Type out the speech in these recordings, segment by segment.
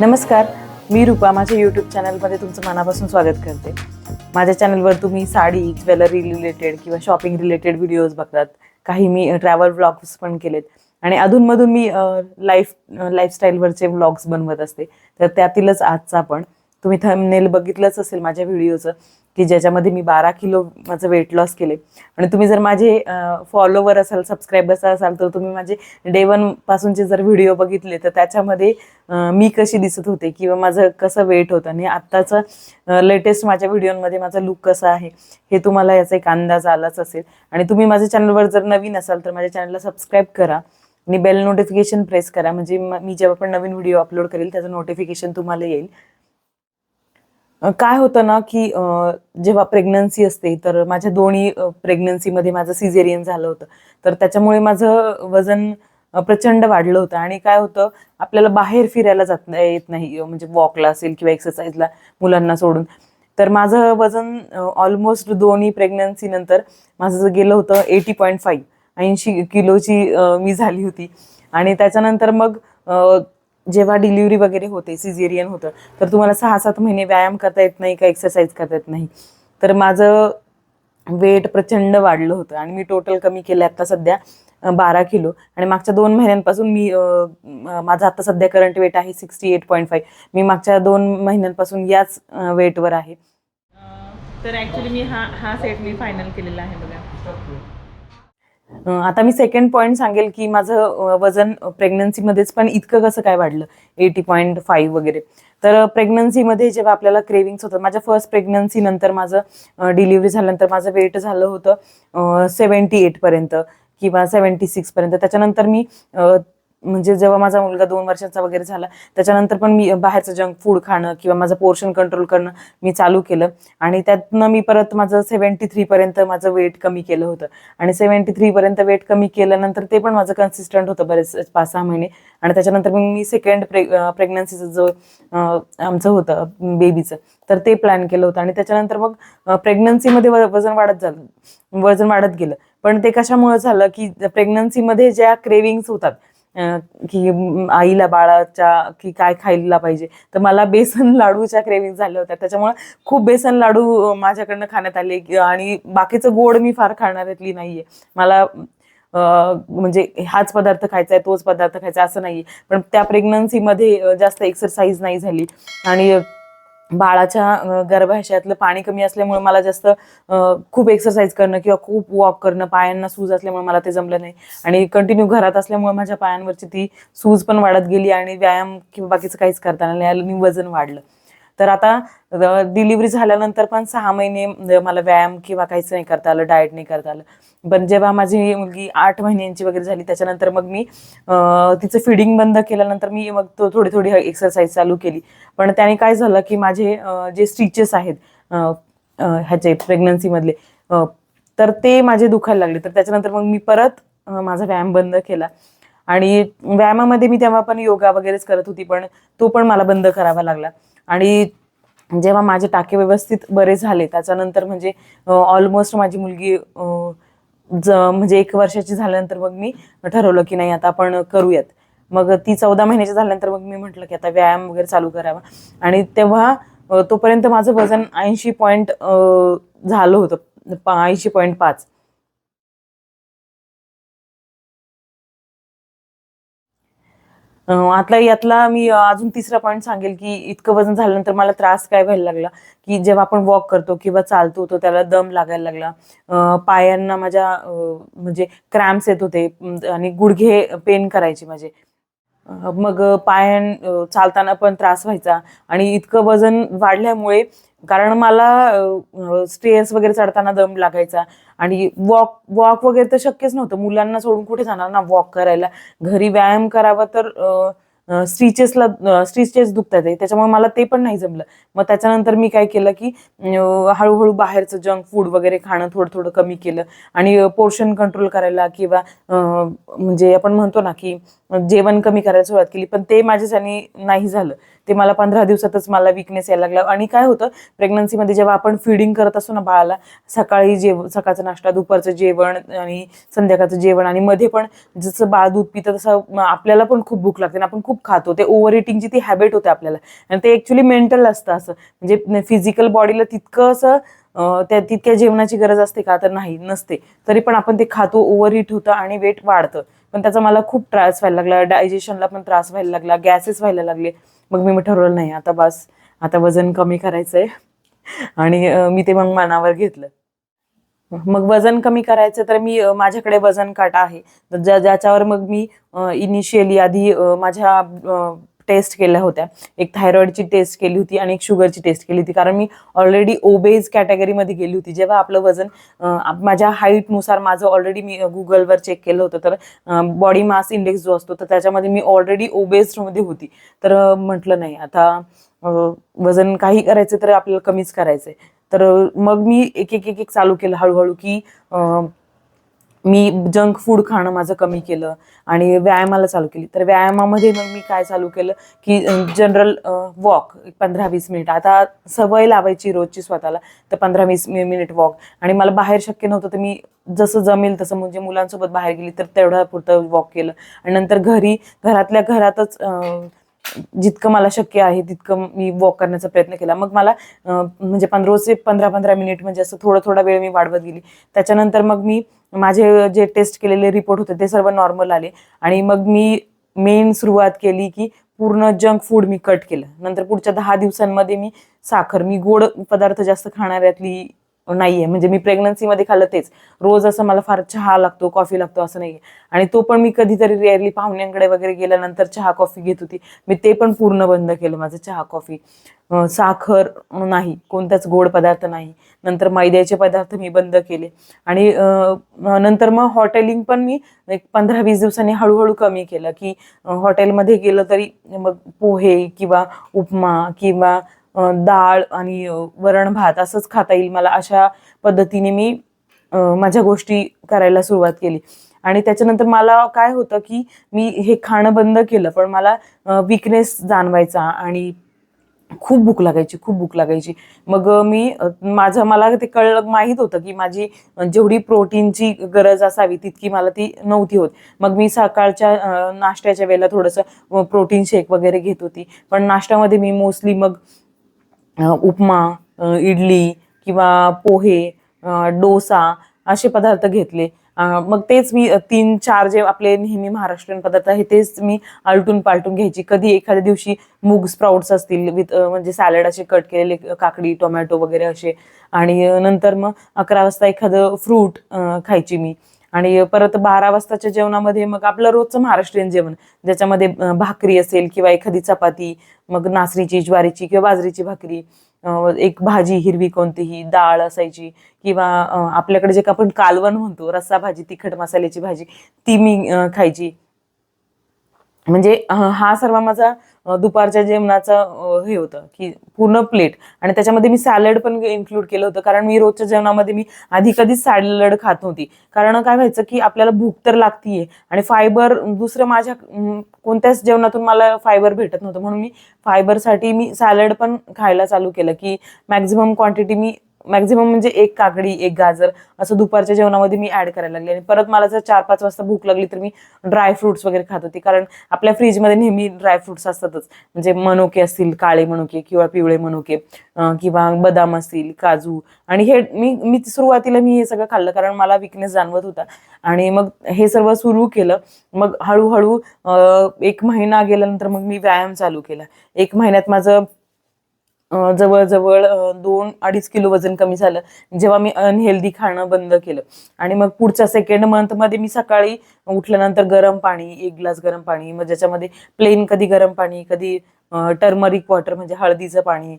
नमस्कार मी रूपा माझ्या यूट्यूब चॅनलमध्ये तुमचं मनापासून स्वागत करते. माझ्या चॅनलवर तुम्ही साडी ज्वेलरी रिलेटेड किंवा शॉपिंग रिलेटेड व्हिडिओज बघतात. काही मी ट्रॅव्हल व्लॉग्स पण केलेत. आणि अधूनमधून मी लाईफ लाईफस्टाईलवरचे व्लॉग्स बनवत असते. तर त्यातीलच आजचा पण तुम्ही थंबनेल बघितलंच असेल माझ्या व्हिडिओचं की ज्याच्यामध्ये मी बारा किलो माझं वेट लॉस केले. आणि तुम्ही जर माझे फॉलोवर असाल सबस्क्रायबर्स असाल तर तुम्ही माझे डे वन पासूनचे जर व्हिडिओ बघितले तर त्याच्यामध्ये मी कशी दिसत होते किंवा माझं कसं वेट होतं आणि आत्ताचं लेटेस्ट माझ्या व्हिडिओमध्ये माझा लुक कसा आहे हे तुम्हाला याचा एक अंदाज आलाच असेल. आणि तुम्ही माझ्या चॅनलवर जर नवीन असाल तर माझ्या चॅनलला सबस्क्राईब करा आणि बेल नोटिफिकेशन प्रेस करा. म्हणजे मी जेव्हा पण नवीन व्हिडिओ अपलोड करेल त्याचं नोटिफिकेशन तुम्हाला येईल. काय होतं ना की जेव्हा प्रेग्नन्सी असते तर माझ्या दोन्ही प्रेग्नन्सीमध्ये माझं सिझेरियन झालं होतं. तर त्याच्यामुळे माझं वजन प्रचंड वाढलं होतं. आणि काय होतं आपल्याला बाहेर फिरायला जात येत नाही म्हणजे वॉकला असेल किंवा एक्सरसाइजला मुलांना सोडून. तर माझं वजन ऑलमोस्ट दोन्ही प्रेग्नन्सी नंतर माझं गेलं होतं एटी पॉईंट फाईव्ह ऐंशी किलोची मी झाली होती. आणि त्याच्यानंतर मग जेव्हा डिलिव्हरी वगैरे होते सिझेरियन होतं तर तुम्हाला सहा सात महिने व्यायाम करता येत नाही का एक्सरसाइज करता येत नाही. तर माझं वेट प्रचंड वाढलं होतं आणि मी टोटल कमी केलं आता सध्या बारा किलो. आणि मागच्या दोन महिन्यांपासून मी माझं आता सध्या करंट वेट आहे सिक्स्टी एट पॉईंट फाईव्ह मी मागच्या दोन महिन्यांपासून याच वेटवर आहे. तर ॲक्च्युली मी हा हा सेट मी फायनल केलेला आहे बघा. आता मी सेकंड पॉईंट सांगेल की माझं वजन प्रेग्नन्सीमध्येच पण इतकं कसं काय वाढलं? एटी पॉईंट फाईव्ह वगैरे. तर प्रेग्नन्सीमध्ये जेव्हा आपल्याला क्रेविंग्स होतात माझ्या फर्स्ट प्रेग्नन्सी नंतर माझं डिलिव्हरी झाल्यानंतर माझं वेट झालं होतं सेवन्टी एटपर्यंत किंवा सेवन्टी सिक्सपर्यंत त्याच्यानंतर मी म्हणजे जेव्हा माझा मुलगा दोन वर्षाचा वगैरे झाला त्याच्यानंतर पण मी बाहेरचं जंक फूड खाणं किंवा माझं पोर्शन कंट्रोल करणं मी चालू केलं. आणि त्यातनं मी परत माझं सेवन्टी थ्रीपर्यंत माझं वेट कमी केलं होतं. आणि सेवन्टी थ्रीपर्यंत वेट कमी केल्यानंतर ते पण माझं कन्सिस्टंट होतं बरेच पाच सहा महिने. आणि त्याच्यानंतर मग मी सेकंड प्रेग प्रेग्नन्सीचं जो आमचं होतं बेबीचं तर ते प्लॅन केलं होतं. आणि त्याच्यानंतर मग प्रेग्नन्सीमध्ये वजन वाढत झालं वजन वाढत गेलं. पण ते कशामुळे झालं की प्रेग्नन्सीमध्ये ज्या क्रेविंग्स होतात की आईला बाळाच्या की काय खायला पाहिजे. तर मला बेसन लाडूच्या क्रेविंग झाल्या होत्या. त्याच्यामुळे खूप बेसन लाडू माझ्याकडनं खाण्यात आले. आणि बाकीचं गोड मी फार खाणाऱ्यातली नाहीये. मला म्हणजे हाच पदार्थ खायचा आहे तोच पदार्थ खायचा असं नाहीये. पण त्या प्रेग्नन्सीमध्ये जास्त एक्सरसाइज नाही झाली. आणि बाळाच्या गर्भाशयातलं पाणी कमी असल्यामुळे मला जास्त खूप एक्सरसाइज करणं किंवा खूप वॉक करणं पायांना सूज असल्यामुळे मला ते जमलं नाही. आणि कंटिन्यू घरात असल्यामुळे माझ्या पायांवरची ती सूज पण वाढत गेली आणि व्यायाम किंवा बाकीचं काहीच करताना नाही आलं आणि वजन वाढलं. तर आता डिलिव्हरी झाल्यानंतर पण सहा महिने म्हणजे मला व्यायाम किंवा काहीच नाही करता आलं डाएट नाही करता आलं. पण जेव्हा माझी मुलगी आठ महिन्यांची वगैरे झाली त्याच्यानंतर मग मी तिचं फिडिंग बंद केल्यानंतर मी मग तो थोडी थोडी एक्सरसाइज चालू केली. पण त्याने काय झालं की माझे जे स्टिचेस आहेत ह्याचे प्रेग्नन्सीमधले तर ते माझे दुखायला लागले. तर त्याच्यानंतर मग मी परत माझा व्यायाम बंद केला. आणि व्यायामामध्ये मी तेव्हा पण योगा वगैरेच करत होती पण तो पण मला बंद करावा लागला. आणि जेव्हा माझे टाके व्यवस्थित बरे झाले त्याच्यानंतर म्हणजे ऑलमोस्ट माझी मुलगी ज म्हणजे एक वर्षाची झाल्यानंतर मग मी ठरवलं की नाही आता आपण करूयात. मग ती चौदा महिन्याची झाल्यानंतर मग मी म्हटलं की आता व्यायाम वगैरे चालू करावा. आणि तेव्हा तोपर्यंत माझं वजन ऐंशी पॉईंट झालं होतं ऐंशी पॉईंट पाच. आता यातला मी अजून तिसरा पॉईंट सांगेल की इतकं वजन झाल्यानंतर मला त्रास काय व्हायला लागला? की जेव्हा आपण वॉक करतो किंवा चालतो तर त्याला दम लागायला लागला. पायांना माझ्या म्हणजे क्रॅम्प्स येत होते आणि गुडघे पेन करायचे माझे. मग पायां चालताना पण त्रास व्हायचा. आणि इतकं वजन वाढल्यामुळे कारण मला स्टेअर्स वगैरे चढताना दम लागायचा आणि वॉक वॉक वगैरे तर शक्यच नव्हतं. मुलांना सोडून कुठे जाणार ना वॉक करायला. घरी व्यायाम करावा तर स्टिचेसला स्टिचेस दुखतात आहे. त्याच्यामुळे मला ते पण नाही जमलं. मग त्याच्यानंतर मी काय केलं की हळूहळू बाहेरचं जंक फूड वगैरे खाणं थोडं थोडं कमी केलं. आणि पोर्शन कंट्रोल करायला किंवा म्हणजे आपण म्हणतो ना की जेवण कमी करायला सुरुवात केली पण ते माझ्यासाठी नाही झालं. ते मला पंधरा दिवसातच मला विकनेस यायला लागला. आणि काय होतं प्रेग्नन्सीमध्ये जेव्हा आपण फिडिंग करत असतो ना बाळाला सकाळी जेव सकाळचा नाश्ता दुपारचं जेवण आणि संध्याकाळचं जेवण आणि मध्ये पण जसं बाळ दूध पितं तसं आपल्याला पण खूप भूक लागते आणि आपण खूप खातो. ते ओव्हर इटिंगची ती हॅबिट होते आपल्याला. आणि ते ॲक्च्युली मेंटल असतं असं. म्हणजे फिजिकल बॉडीला तितकं असं त्या तितक्या जेवणाची गरज असते का? तर नाही नसते. तरी पण आपण ते खातो ओव्हर हिट होतं आणि वेट वाढतं. पण त्याचा मला खूप त्रास व्हायला लागला. डायजेशनला पण त्रास व्हायला लागला. गॅसेस व्हायला लागले. मग मी ठरवलं नाही आता बस. आता वजन कमी करायचंय. आणि मी ते मग मनावर घेतलं. मग वजन कमी करायचं तर मी माझ्याकडे वजन काटा आहे. तर ज्या ज्याच्यावर मग मी इनिशियली आधी माझ्या टेस्ट केल्या होत्या. एक थायरॉइडची टेस्ट केली होती आणि एक शुगरची टेस्ट केली होती. कारण मी ऑलरेडी ओबेज कॅटेगरीमध्ये गेली होती. जेव्हा आपलं वजन आप- माझ्या हाईटनुसार माझं ऑलरेडी मी गुगलवर चेक केलं होतं. तर बॉडी मास इंडेक्स जो असतो तर त्याच्यामध्ये मी ऑलरेडी ओबेजमध्ये होती. तर म्हटलं नाही. आता वजन काही करायचं तर आपल्याला कमीच करायचंय. तर मग मी एक एक एक एक चालू केलं हळूहळू की मी जंक फूड खाणं माझं कमी केलं आणि व्यायामाला चालू केली. तर व्यायामामध्ये मग मी काय चालू केलं की जनरल वॉक पंधरा वीस मिनिट आता सवय लावायची रोजची स्वतःला तर पंधरा वीस मिनिट वॉक आणि मला बाहेर शक्य नव्हतं तर मी जसं जमेल तसं म्हणजे मुलांसोबत बाहेर गेली तर तेवढ्या पुरतं वॉक केलं. आणि नंतर घरी घरातल्या घरातच जितकं मला शक्य आहे तितकं मी वॉक करण्याचा प्रयत्न केला. मग मला म्हणजे पंधरा रोजचे पंधरा पंधरा मिनिट म्हणजे असं थोडं थोडा वेळ मी वाढवत गेली. त्याच्यानंतर मग मी माझे जे टेस्ट केलेले रिपोर्ट होते ते सर्व नॉर्मल आले. आणि मग मी मेन सुरुवात केली की पूर्ण जंक फूड मी कट केलं. नंतर पुढच्या दहा दिवसांमध्ये मी साखर मी गोड पदार्थ जास्त खाणाऱ्यातली नाहीये. म्हणजे मी प्रेग्नन्सीमध्ये खाल्लं तेच. रोज असं मला फार चहा लागतो कॉफी लागतो असं नाहीये. आणि तो पण मी कधीतरी रेअरली पाहुण्यांकडे वगैरे गेल्यानंतर चहा कॉफी घेत होती. मी ते पण पूर्ण बंद केलं माझं चहा कॉफी साखर नाही. कोणताच गोड पदार्थ नाही. नंतर मैद्याचे पदार्थ मी बंद केले. आणि नंतर मग हॉटेलिंग पण मी एक पंधरा वीस दिवसांनी हळूहळू कमी केलं की हॉटेलमध्ये गेलं तरी मग पोहे किंवा उपमा किंवा डाळ आणि वरण भात असंच खाता येईल. मला अशा पद्धतीने मी माझ्या गोष्टी करायला सुरुवात केली. आणि त्याच्यानंतर मला काय होतं की मी हे खाणं बंद केलं पण मला विकनेस जाणवायचा आणि खूप भूक लागायची खूप भूक लागायची. मग मी माझं मला ते कळलं माहीत होतं की माझी जेवढी प्रोटीनची गरज असावी तितकी मला ती नव्हती होत. मग मी सकाळच्या नाश्त्याच्या वेळेला थोडंसं प्रोटीन शेक वगैरे घेत होती. पण नाश्त्यामध्ये मी मोस्टली मग उपमा इडली किंवा पोहे डोसा असे पदार्थ घेतले. मग तेच मी तीन चार जे आपले नेहमी महाराष्ट्रीयन पदार्थ आहे तेच मी आलटून पालटून घ्यायची. कधी एखाद्या दिवशी मूग स्प्राउट्स असतील विथ म्हणजे सॅलड असे कट केलेले काकडी टोमॅटो वगैरे असे. आणि नंतर मग अकरा वाजता एखादं फ्रूट खायची मी. आणि परत बारा वाजताच्या जेवणामध्ये मग आपलं रोजचं महाराष्ट्रीयन जेवण ज्याच्यामध्ये भाकरी असेल किंवा एखादी चपाती मग नाचणीची ज्वारीची किंवा बाजरीची भाकरी एक भाजी हिरवी कोणतीही डाळ असायची किंवा आपल्याकडे जे आपण कालवण म्हणतो रस्सा भाजी तिखट मसाल्याची भाजी ती मी खायची. म्हणजे हा सर्व माझा दुपारच्या जेवणाचं हे होतं की पूर्ण प्लेट. आणि त्याच्यामध्ये मी सॅलड पण इन्क्लूड केलं होतं. कारण मी रोजच्या जेवणामध्ये मी आधी कधीच सॅलड खात नव्हती. कारण काय व्हायचं की आपल्याला भूक तर लागतीये. आणि फायबर दुसरं माझ्या कोणत्याच जेवणातून मला फायबर भेटत नव्हतं. म्हणून मी फायबरसाठी मी सॅलड पण खायला चालू केलं की मॅक्झिमम क्वांटिटी मी मॅक्झिमम म्हणजे एक काकडी एक गाजर असं दुपारच्या जेवणामध्ये मी ऍड करायला लागले. आणि परत मला जर चार पाच वाजता भूक लागली तर मी ड्राय फ्रुट्स वगैरे खात होती. कारण आपल्या फ्रीजमध्ये नेहमी ड्राय फ्रुट्स असतातच. म्हणजे मनुके असतील काळे मनुके किंवा पिवळे मनुके किंवा बदाम असतील काजू. आणि हे मी मी सुरुवातीला मी हे सगळं खाल्लं कारण मला विकनेस जाणवत होता. आणि मग हे सर्व सुरू केलं. मग हळूहळू एक महिना गेल्यानंतर मग मी व्यायाम चालू केला. एक महिन्यात माझं जवळजवळ दोन अडीच किलो वजन कमी झालं. जेव्हा मी अनहेल्दी खाणं बंद केलं. आणि मग पुढच्या सेकंड मंथमध्ये मी सकाळी उठल्यानंतर गरम पाणी एक ग्लास गरम पाणी मग ज्याच्यामध्ये प्लेन कधी गरम पाणी कधी टर्मरिक वॉटर म्हणजे हळदीचं पाणी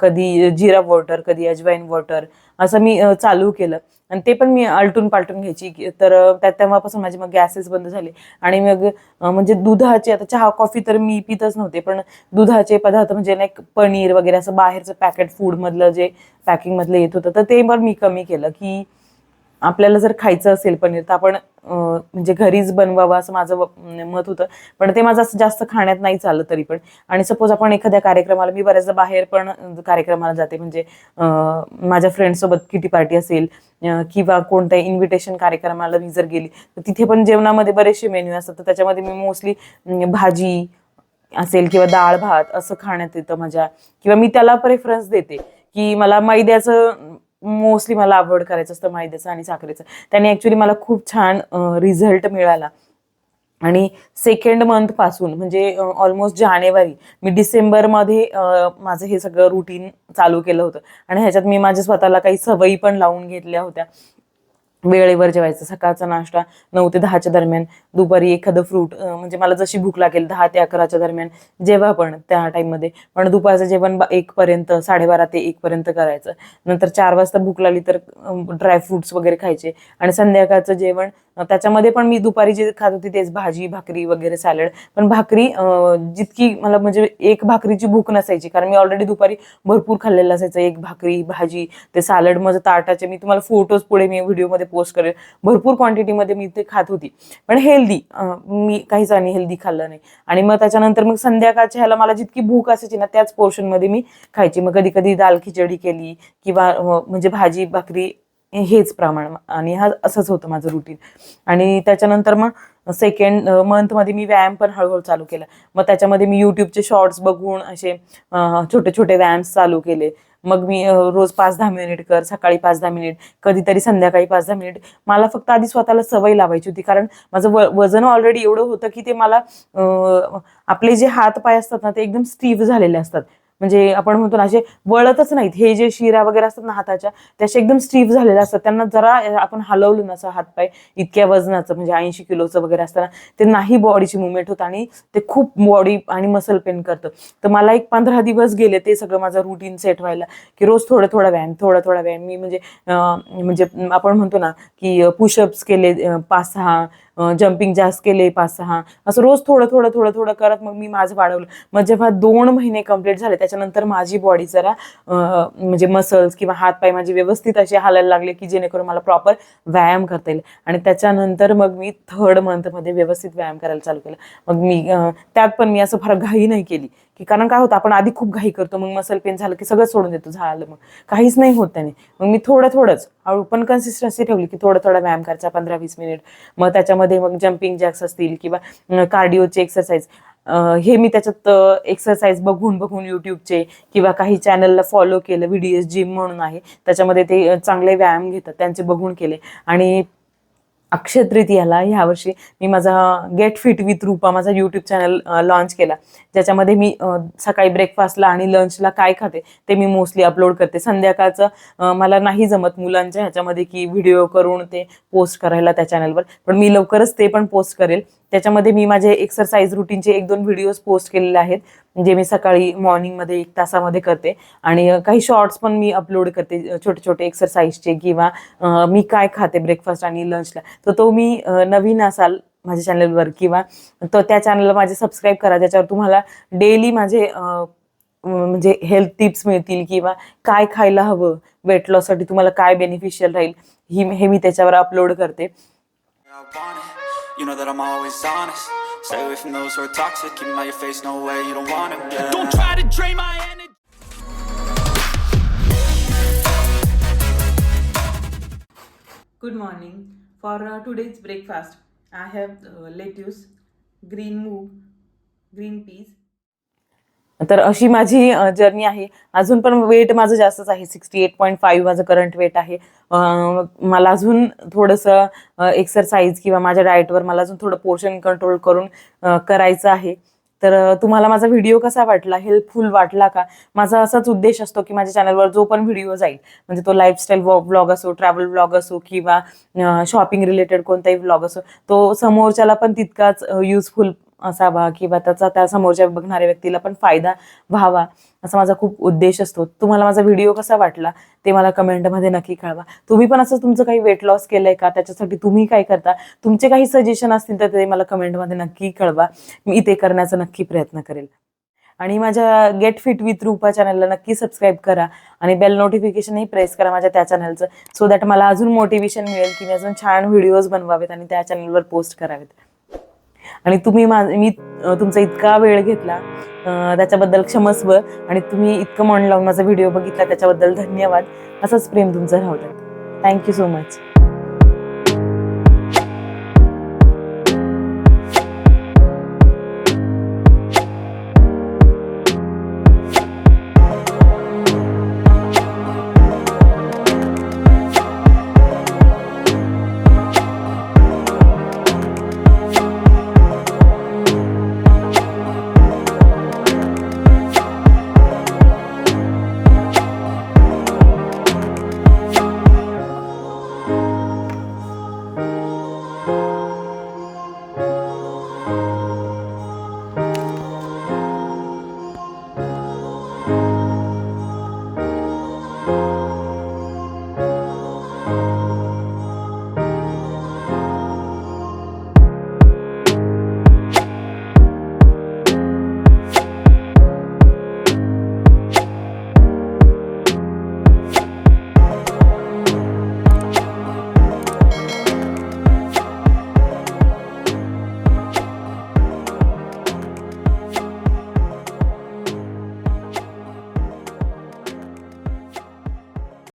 कधी जिरा वॉटर कधी अजवाईन वॉटर असं मी चालू केलं. आणि ते पण मी आलटून पालटून घ्यायची. की- तर त्या तेव्हापासून माझे मग गॅसेस बंद झाले. आणि मग म्हणजे दुधाचे आता चहा कॉफी तर मी पितच नव्हते पण दुधाचे पदार्थ म्हणजे लाईक पनीर वगैरे असं बाहेरचं पॅकेट फूडमधलं जे पॅकिंगमधलं येत होतं तर ते पण मी कमी केलं की आपल्याला जर खायचं असेल पनीर तर आपण म्हणजे घरीच बनवावं असं माझं म्हणजे मत होतं. पण ते माझं असं जास्त खाण्यात नाही चाललं तरी पण. आणि सपोज आपण एखाद्या कार्यक्रमाला मी बऱ्याचदा बाहेर पण कार्यक्रमाला जाते. म्हणजे माझ्या फ्रेंडसोबत किटी पार्टी असेल किंवा कोणत्या इन्व्हिटेशन कार्यक्रमाला मी जर गेली तर तिथे पण जेवणामध्ये बरेचसे मेन्यू असतात. तर त्याच्यामध्ये मी मोस्टली म्हणजे भाजी असेल किंवा डाळ भात असं खाण्यात येतं माझ्या. किंवा मी त्याला प्रेफरन्स देते की मला मैद्याचं मोस्टली मला अवॉइड करायचं असतं मैद्याचं आणि साखरेचं. त्याने ॲक्च्युली मला खूप छान रिझल्ट मिळाला. आणि सेकंड मंथपासून म्हणजे ऑलमोस्ट जानेवारी मी डिसेंबरमध्ये माझं हे सगळं रुटीन चालू केलं होतं. आणि ह्याच्यात मी माझ्या स्वतःला काही सवयी पण लावून घेतल्या होत्या. वेळेवर जेवायचं सकाळचा नाश्ता नऊ ते दहाच्या दरम्यान दुपारी एखादं फ्रूट म्हणजे मला जशी भूक लागेल दहा ते अकराच्या दरम्यान जेव्हा पण त्या टाईममध्ये पण दुपारचं जेवण एकपर्यंत एक पर्यंत साडेबारा ते एक पर्यंत करायचं. नंतर चार वाजता भूक लागली तर ड्रायफ्रुट्स वगैरे खायचे. आणि संध्याकाळचं जेवण त्याच्यामध्ये पण मी दुपारी जे खात होती तेच भाजी भाकरी वगैरे सॅलड पण भाकरी जितकी मला म्हणजे एक भाकरीची भूक नसायची कारण मी ऑलरेडी दुपारी भरपूर खाल्लेलं असायचं. एक भाकरी भाजी ते सॅलड माझं ताटाचे. मी तुम्हाला फोटोज पुढे मी व्हिडिओमध्ये पोस्ट करेल. भरपूर क्वांटिटीमध्ये मी ते खात होती. पण हेल्दी मी काहीच आणि हेल्दी खाल्लं नाही. आणि मग त्याच्यानंतर मग संध्याकाळच्या ह्याला मला जितकी भूक असायची ना त्याच पोर्शनमध्ये मी खायची. मग कधी कधी दाल खिचडी केली किंवा म्हणजे भाजी भाकरी हेच प्रमाण. आणि हा असंच होतं माझं रुटीन आणि त्याच्यानंतर मग सेकंड मंथमध्ये मी व्यायाम पण हळूहळू चालू केला. मग त्याच्यामध्ये मी यूट्यूबचे शॉर्ट्स बघून असे छोटे छोटे व्यायाम चालू केले. मग मी रोज पाच दहा मिनिट कर सकाळी पाच दहा मिनिट कधीतरी संध्याकाळी पाच दहा मिनिट. मला फक्त आधी स्वतःला सवय लावायची होती कारण माझं व वजन ऑलरेडी एवढं होतं की ते मला आपले जे हात पाय असतात ना ते एकदम स्टीव झालेले असतात. म्हणजे आपण म्हणतो ना असे वळतच नाहीत. हे जे शिरा वगैरे असतात ना हाताच्या त्याचे एकदम स्टीफ झालेले असतात. त्यांना जरा आपण हलवलं ना असं हातपाय इतक्या वजनाचं म्हणजे ऐंशी किलोचं वगैरे असताना ते नाही बॉडीची मुवमेंट होत आणि ते खूप बॉडी आणि मसल पेन करतं. तर मला एक पंधरा दिवस गेले ते सगळं माझं रुटीन सेट व्हायला की रोज थोडं थोडा व्यायाम थोडा थोडा व्यायाम. मी म्हणजे म्हणजे आपण म्हणतो ना की पुशअप्स केले पाच सहा जम्पिंग जास्त केले पाच सहा असं रोज थोडं थोडं थोडं थोडं करत मग मी माझं वाढवलं. मग जेव्हा दोन महिने कंप्लीट झाले त्याच्यानंतर माझी बॉडी जरा म्हणजे मसल्स किंवा हात पाय माझे व्यवस्थित असे हालायला लागले की जेणेकरून मला प्रॉपर व्यायाम करता येईल. आणि त्याच्यानंतर मग मी थर्ड मंथमध्ये व्यवस्थित व्यायाम करायला चालू केला. मग मी त्यात पण मी असं फार घाई नाही केली. की कारण काय होतं आपण आधी खूप घाई करतो मग मसल पेन झालं की सगळं सोडून देतो झालं मग. काहीच नाही होत त्याने. मग मी थोडं थोडंच हळू पण कन्सिस्टन्सी ठेवली की थोडं थोडा व्यायाम करायचा पंधरा वीस मिनिट मग त्याच्यामध्ये मग जम्पिंग जॅक्स असतील किंवा कार्डिओचे एक्सरसाइज हे मी त्याच्यात एक्सरसाइज बघून बघून यूट्यूबचे किंवा काही चॅनलला फॉलो केलं व्हिडिओज जिम म्हणून आहे. त्याच्यामध्ये ते चांगले व्यायाम घेतात त्यांचे बघून केले. आणि अक्षय तृतीयाला. ह्यावर्षी मी माझा गेट फिट विथ रूपा माझा यूट्यूब चॅनल लॉन्च केला. ज्याच्यामध्ये मी सकाळी ब्रेकफास्टला आणि लंचला काय खाते ते मी मोस्टली अपलोड करते. संध्याकाळचं मला नाही जमत मुलांच्या ह्याच्यामध्ये की व्हिडिओ करून ते पोस्ट करायला त्या चॅनलवर पण मी लवकरच ते पण पोस्ट करेल. त्याच्यामध्ये मी माझे एक्सरसाइज रुटीनचे एक दोन व्हिडिओज पोस्ट केलेले आहेत जे मी सकाळी मॉर्निंगमध्ये एक तासामध्ये करते. आणि काही शॉर्ट्स पण मी अपलोड करते छोटे छोटे एक्सरसाइजचे किंवा मी काय खाते ब्रेकफास्ट आणि लंचला तर तो मी नवीन असाल माझ्या चॅनलवर किंवा तो त्या चॅनलला माझे सबस्क्राईब करा ज्याच्यावर तुम्हाला डेली माझे म्हणजे हेल्थ टिप्स मिळतील किंवा काय खायला हवं वेट लॉससाठी तुम्हाला काय बेनिफिशियल राहील ही हे मी त्याच्यावर अपलोड करते. You know that I'm always honest. Stay away from those who are toxic. Keep 'em out your face, no way, you don't want it. Yeah. Don't try to drain my energy. Good morning. For uh, today's breakfast, I have uh, lettuce, green मूग, green peas. तर अशी माझी journey आहे. अजून पण weight माझं जास्तच आहे. सिक्स्टी एट पॉईंट फाईव्ह माझं करंट वेट आहे. मला अजून थोडंसं एक्सरसाइज किंवा माझ्या डाएटवर मला अजून थोडं पोर्शन कंट्रोल करून करायचं आहे. तर तुम्हाला माझा व्हिडिओ कसा वाटला? हेल्पफुल वाटला का? माझा असाच उद्देश असतो की माझ्या चॅनलवर जो पण व्हिडिओ जाईल म्हणजे तो लाईफस्टाईल ब्लॉग असो ट्रॅव्हल ब्लॉग असो किंवा शॉपिंग रिलेटेड कोणताही ब्लॉग असो तो समोरच्याला पण तितकाच युजफुल असावा किंवा त्याचा त्या समोरच्या बघणाऱ्या व्यक्तीला पण फायदा व्हावा असा माझा खूप उद्देश असतो. तुम्हाला माझा व्हिडिओ कसा वाटला ते मला कमेंटमध्ये नक्की कळवा. तुम्ही पण असं तुमचं काही वेट लॉस केलंय का? त्याच्यासाठी तुम्ही काय करता? तुमचे काही सजेशन असतील तर ते मला कमेंटमध्ये नक्की कळवा. मी ते करण्याचा नक्की प्रयत्न करेल. आणि माझ्या गेट फिट विथ रूपा चॅनलला नक्की सबस्क्राईब करा आणि बेल नोटिफिकेशनही प्रेस करा माझ्या त्या चॅनलचं सो दॅट मला अजून मोटिवेशन मिळेल की मी अजून छान व्हिडिओज बनवावेत आणि त्या चॅनलवर पोस्ट करावेत. आणि तुम्ही मा मी तुमचा इतका वेळ घेतला त्याच्याबद्दल क्षमस्व आणि तुम्ही इतकं मन लावून माझा व्हिडिओ बघितला त्याच्याबद्दल धन्यवाद. असंच प्रेम तुमचं राहू द्या. Thank you so much